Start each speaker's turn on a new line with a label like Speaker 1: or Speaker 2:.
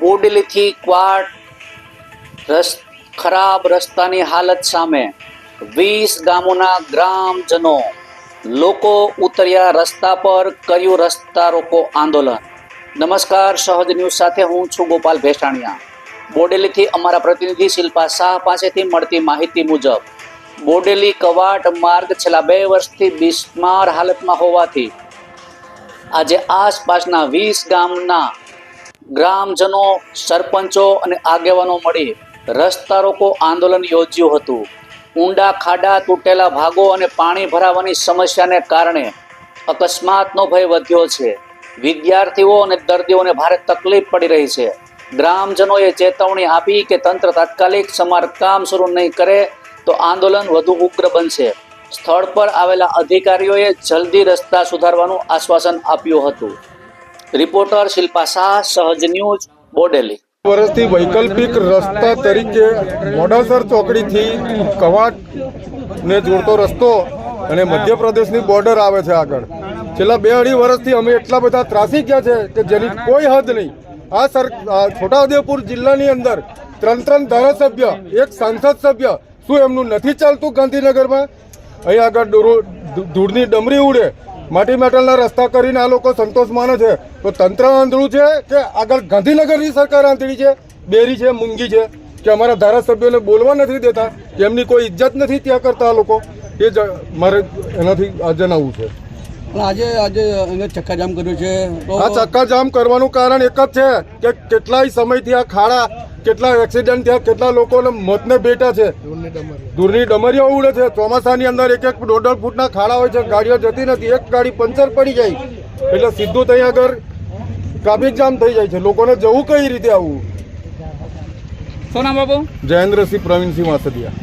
Speaker 1: બોડેલીથી ક્વાટ રસ, ખરાબ રસ્તાની હાલત સામે વીસ ગામોના ગ્રામજનો લોકો ઉતર્યા રસ્તા પર કર્યું રસ્તા રોકો આંદોલન. નમસ્કાર, સહજ ન્યૂઝ સાથે હું છું ગોપાલ ભેસાણિયા. બોડેલીથી અમારા પ્રતિનિધિ શિલ્પા શાહ પાસેથી મળતી માહિતી મુજબ, બોડેલી કવાટ માર્ગ છેલ્લા બે વર્ષથી બિસ્માર હાલતમાં હોવાથી આજે આસપાસના વીસ ગામના ગ્રામજનો, સરપંચો અને આગેવાનો મળી રસ્તા રોકો આંદોલન યોજ્યું હતું. ઊંડા ખાડા તૂટેલા ભાગો અને પાણી ભરાવાની સમસ્યાને કારણે અકસ્માતનો ભય વધ્યો છે. વિદ્યાર્થીઓ અને દર્દીઓને ભારે તકલીફ પડી રહી છે. ગ્રામજનોએ ચેતવણી આપી કે તંત્ર તાત્કાલિક સમારકામ શરૂ નહીં કરે તો આંદોલન વધુ ઉગ્ર બનશે. સ્થળ પર આવેલા અધિકારીઓએ જલ્દી રસ્તા સુધારવાનું આશ્વાસન આપ્યું હતું. રિપોર્ટર શિલ્પા શાહ, સહજ ન્યૂઝ, બોડેલી.
Speaker 2: વર્ષથી વૈકલ્પિક રસ્તા તરીકે મોડાસર ચોકડીથી કવાટ ને જોડતો રસ્તો અને મધ્યપ્રદેશની બોર્ડર આવે છે આગળ. છેલ્લા બે અઢી વર્ષથી અમે એટલા બધા ત્રાસી ગયા છે કે જેની કોઈ હદ નહીં. આ સર છોટાઉદેપુર જિલ્લાની અંદર ત્રણ ત્રણ ધારાસભ્ય, એક સાંસદ સભ્ય, શું એમનું નથી ચાલતું ગાંધીનગરમાં? અહીં આગળ ધૂળની ડમરી ઉડે. માટી મેટલના રસ્તા કરીને આ લોકો સંતોષ માને છે. તો તંત્ર આંધળું છે કે આગળ ગાંધીનગરની સરકાર આંધળી છે બેરી છે મૂંગી છે કે અમારા ધારાસભ્યોને બોલવા નથી દેતા એમની કોઈ ઇજ્જત નથી ત્યાં કરતા આ લોકો? એ જ મારે એનાથી જણાવવું છે.
Speaker 3: પણ આજે આજે એને ચક્કાજામ કર્યું છે.
Speaker 2: આ ચક્કાજામ કરવાનું કારણ એક જ છે કે કેટલાય સમયથી આ ખાડા કેટલા એક્સિડન્ટ થયા કેટલા લોકોને મોતને બેઠા છે. દૂરની ડમરીઓ. ઉડે છે. ચોમાસાની અંદર એક એક દોઢ દોઢ ફૂટના ખાડા હોય છે ગાડીઓ જતી નથી. એક ગાડી પંચર પડી જાય. એટલે સીધું ત્યાં આગળ ટ્રાફિક જામ થઈ જાય છે. લોકોને જવું કઈ રીતે આવવું
Speaker 4: સોના બાબુ
Speaker 2: જયેન્દ્રસિંહ પ્રવીણસિંહ વાસદિયા.